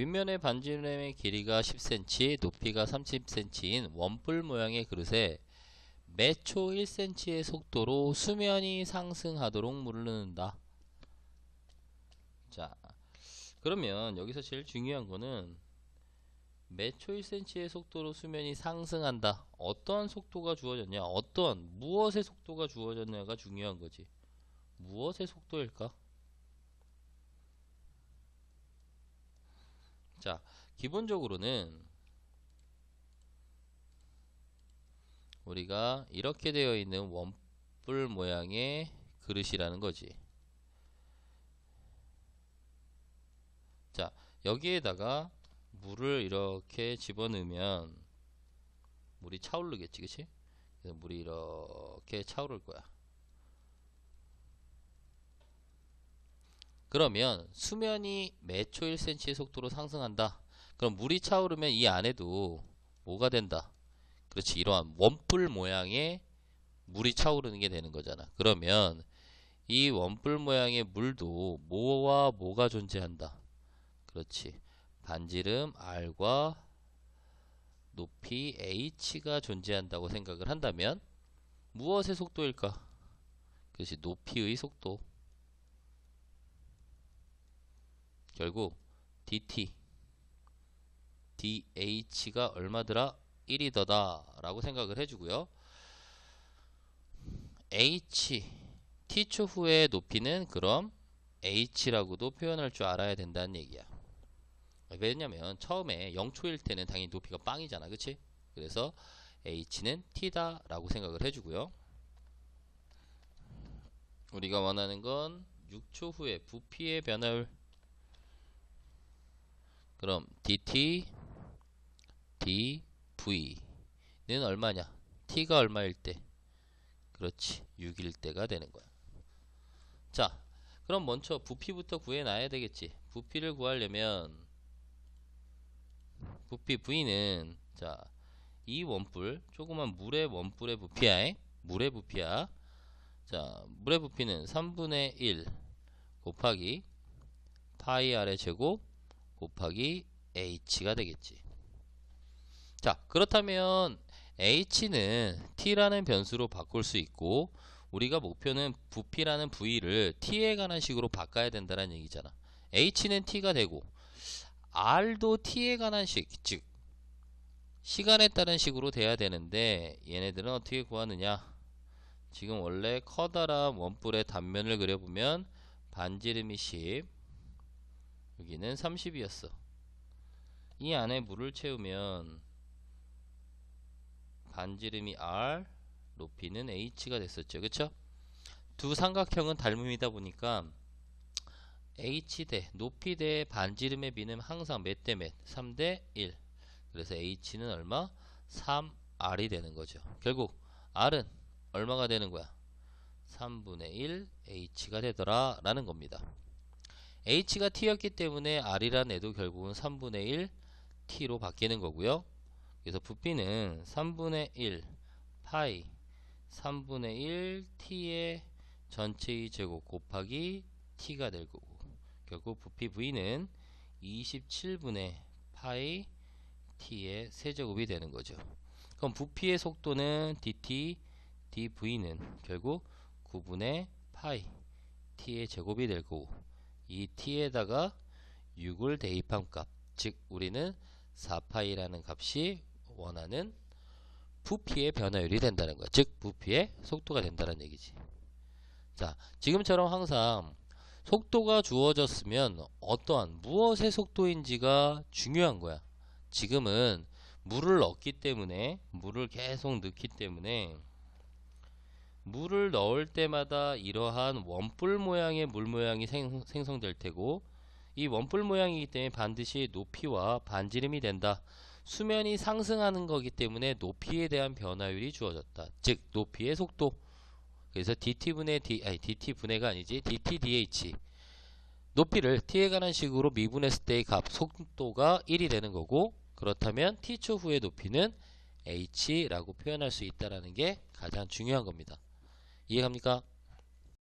윗면의 반지름의 길이가 10cm, 높이가 30cm인 원뿔 모양의 그릇에 매초 1cm의 속도로 수면이 상승하도록 물을 넣는다. 자, 그러면 여기서 제일 중요한 거는 매초 1cm의 속도로 수면이 상승한다. 어떠한 속도가 주어졌냐? 어떠한 무엇의 속도가 주어졌냐가 중요한 거지. 무엇의 속도일까? 자, 기본적으로는 우리가 이렇게 되어 있는 원뿔 모양의 그릇이라는 거지. 자, 여기에다가 물을 이렇게 집어넣으면 물이 차오르겠지, 그치? 물이 이렇게 차오를 거야. 그러면 수면이 매초 1cm의 속도로 상승한다. 그럼 물이 차오르면 이 안에도 뭐가 된다? 그렇지. 이러한 원뿔 모양의 물이 차오르는 게 되는 거잖아. 그러면 이 원뿔 모양의 물도 뭐와 뭐가 존재한다? 그렇지. 반지름 R과 높이 H가 존재한다고 생각을 한다면 무엇의 속도일까? 그것이 높이의 속도. 결국 dt dh가 얼마더라? 1이더다 라고 생각을 해주고요. h t초 후의 높이는 그럼 h라고도 표현할 줄 알아야 된다는 얘기야. 왜냐면 처음에 0초일 때는 당연히 높이가 빵이잖아. 그치? 그래서 h는 t다 라고 생각을 해주고요. 우리가 원하는 건 6초 후에 부피의 변화율 그럼 dt dv는 얼마냐? t가 얼마일 때? 그렇지. 6일 때가 되는 거야. 자, 그럼 먼저 부피부터 구해놔야 되겠지. 부피를 구하려면 부피 v는 자, 이 원뿔, 조그만 물의 원뿔의 부피야. 물의 부피야. 자, 물의 부피는 3분의 1 곱하기 파이 r의 제곱 곱하기 h가 되겠지. 자, 그렇다면 h는 t라는 변수로 바꿀 수 있고 우리가 목표는 부피라는 v를 t에 관한 식으로 바꿔야 된다는 얘기잖아. h는 t가 되고 r도 t에 관한 식, 즉 시간에 따른 식으로 돼야 되는데 얘네들은 어떻게 구하느냐? 지금 원래 커다란 원뿔의 단면을 그려보면 반지름이 10 여기는 30이었어. 이 안에 물을 채우면 반지름이 R, 높이는 H가 됐었죠. 그쵸? 두 삼각형은 닮음이다 보니까 H 대 높이 대 반지름의 비는 항상 몇 대 몇? 3 대 1. 그래서 H는 얼마? 3R이 되는 거죠. 결국 R은 얼마가 되는 거야? 3분의 1 H가 되더라 라는 겁니다. H가 T였기 때문에 R이란 애도 결국은 3분의 1 T로 바뀌는 거고요. 그래서 부피는 3분의 1 파이 3분의 1 T의 전체의 제곱 곱하기 T가 될 거고 결국 부피 V는 27분의 파이 T의 세제곱이 되는 거죠. 그럼 부피의 속도는 dt dv는 결국 9분의 파이 t의 제곱이 될 거고 이 t에다가 6을 대입한 값, 즉 우리는 4파이라는 값이 원하는 부피의 변화율이 된다는 거야. 즉 부피의 속도가 된다는 얘기지. 자, 지금처럼 항상 속도가 주어졌으면 어떠한 무엇의 속도인지가 중요한 거야. 지금은 물을 넣기 때문에 물을 계속 넣기 때문에 물을 넣을 때마다 이러한 원뿔 모양의 물 모양이 생, 생성될 테고 이 원뿔 모양이기 때문에 반드시 높이와 반지름이 된다. 수면이 상승하는 거기 때문에 높이에 대한 변화율이 주어졌다. 즉 높이의 속도. 그래서 dt분의 d 아니 dt분해가 아니지 dtdh 높이를 t에 관한 식으로 미분했을 때의 값 속도가 1이 되는 거고 그렇다면 t초 후의 높이는 h라고 표현할 수 있다라는 게 가장 중요한 겁니다. 이해갑니까?